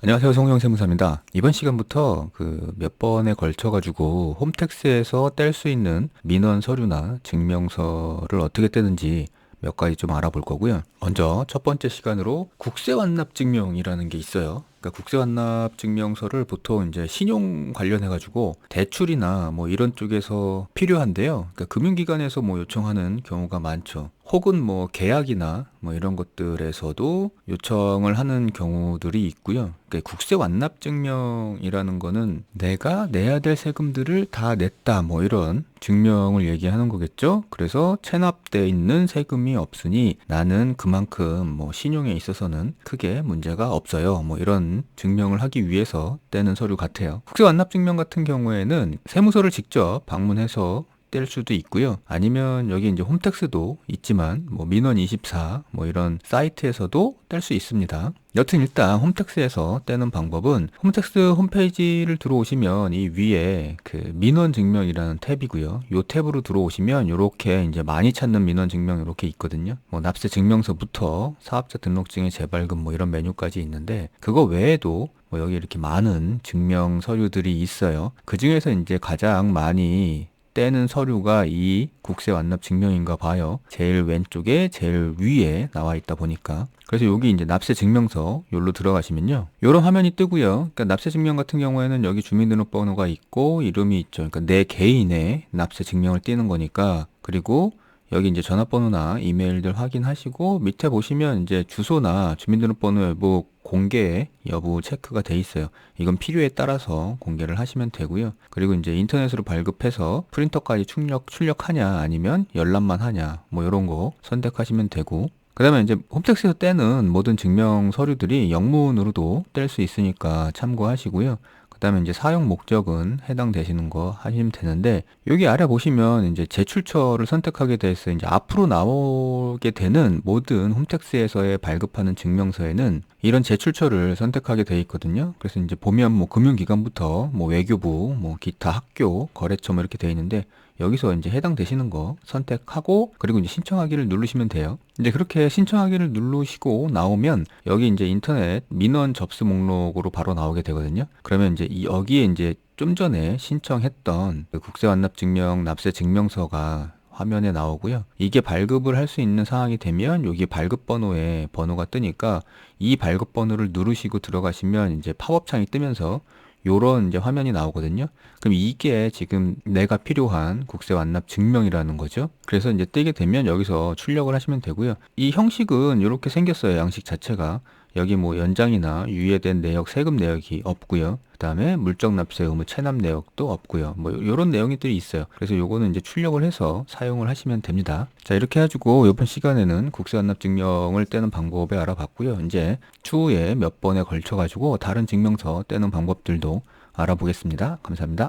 안녕하세요. 송영 세무사입니다. 이번 시간부터 그 몇 번에 걸쳐 가지고 홈택스에서 뗄 수 있는 민원 서류나 증명서를 어떻게 떼는지 몇 가지 좀 알아볼 거고요. 먼저 첫 번째 시간으로 국세 완납 증명이라는 게 있어요. 그러니까 국세 완납 증명서를 보통 이제 신용 관련해 가지고 대출이나 뭐 이런 쪽에서 필요한데요. 그러니까 금융기관에서 뭐 요청하는 경우가 많죠. 혹은 뭐 계약이나 뭐 이런 것들에서도 요청을 하는 경우들이 있고요. 그러니까 국세 완납 증명이라는 거는 내가 내야 될 세금들을 다 냈다 뭐 이런 증명을 얘기하는 거겠죠. 그래서 체납돼 있는 세금이 없으니 나는 그만큼 뭐 신용에 있어서는 크게 문제가 없어요. 뭐 이런 증명을 하기 위해서 떼는 서류 같아요. 국세 완납 증명 같은 경우에는 세무서를 직접 방문해서 뗄 수도 있고요. 아니면 여기 이제 홈택스도 있지만 뭐 민원24 뭐 이런 사이트에서도 뗄 수 있습니다. 여튼 일단 홈택스에서 떼는 방법은 홈택스 홈페이지를 들어오시면 이 위에 그 민원 증명이라는 탭이고요. 요 탭으로 들어오시면 요렇게 이제 많이 찾는 민원 증명 이렇게 있거든요. 뭐 납세 증명서부터 사업자 등록증의 재발급 뭐 이런 메뉴까지 있는데 그거 외에도 뭐 여기 이렇게 많은 증명 서류들이 있어요. 그 중에서 이제 가장 많이 떼는 서류가 이 국세 완납 증명인가 봐요. 제일 왼쪽에 제일 위에 나와 있다 보니까. 그래서 여기 이제 납세 증명서 여기로 들어가시면요. 이런 화면이 뜨고요. 그러니까 납세 증명 같은 경우에는 여기 주민등록번호가 있고 이름이 있죠. 그러니까 내 개인의 납세 증명을 띄는 거니까 그리고 여기 이제 전화번호나 이메일들 확인하시고 밑에 보시면 이제 주소나 주민등록번호 여부 공개 여부 체크가 돼 있어요. 이건 필요에 따라서 공개를 하시면 되고요. 그리고 이제 인터넷으로 발급해서 프린터까지 출력 출력하냐 아니면 열람만 하냐 뭐 이런 거 선택하시면 되고 그 다음에 이제 홈택스에서 떼는 모든 증명 서류들이 영문으로도 뗄 수 있으니까 참고하시고요. 그 다음에 이제 사용 목적은 해당되시는 거 하시면 되는데 여기 아래 보시면 이제 제출처를 선택하게 돼서 이제 앞으로 나오게 되는 모든 홈택스에서의 발급하는 증명서에는 이런 제출처를 선택하게 돼 있거든요. 그래서 이제 보면 뭐 금융기관부터 뭐 외교부, 뭐 기타 학교, 거래처 뭐 이렇게 돼 있는데 여기서 이제 해당되시는 거 선택하고 그리고 이제 신청하기를 누르시면 돼요. 이제 그렇게 신청하기를 누르시고 나오면 여기 이제 인터넷 민원 접수 목록으로 바로 나오게 되거든요. 그러면 이제 여기에 이제 좀 전에 신청했던 그 국세 완납 증명 납세 증명서가 화면에 나오고요. 이게 발급을 할 수 있는 상황이 되면 여기 발급 번호에 번호가 뜨니까 이 발급 번호를 누르시고 들어가시면 이제 팝업 창이 뜨면서 요런 이제 화면이 나오거든요. 그럼 이게 지금 내가 필요한 국세 완납 증명이라는 거죠. 그래서 이제 뜨게 되면 여기서 출력을 하시면 되고요. 이 형식은 이렇게 생겼어요. 양식 자체가. 여기 뭐 연장이나 유예된 내역, 세금 내역이 없고요. 그 다음에 물적 납세 의무 체납 내역도 없고요. 뭐 이런 내용들이 있어요. 그래서 요거는 이제 출력을 해서 사용을 하시면 됩니다. 자 이렇게 해 가지고 이번 시간에는 국세 완납 증명을 떼는 방법을 알아봤고요. 이제 추후에 몇 번에 걸쳐 가지고 다른 증명서 떼는 방법들도 알아보겠습니다. 감사합니다.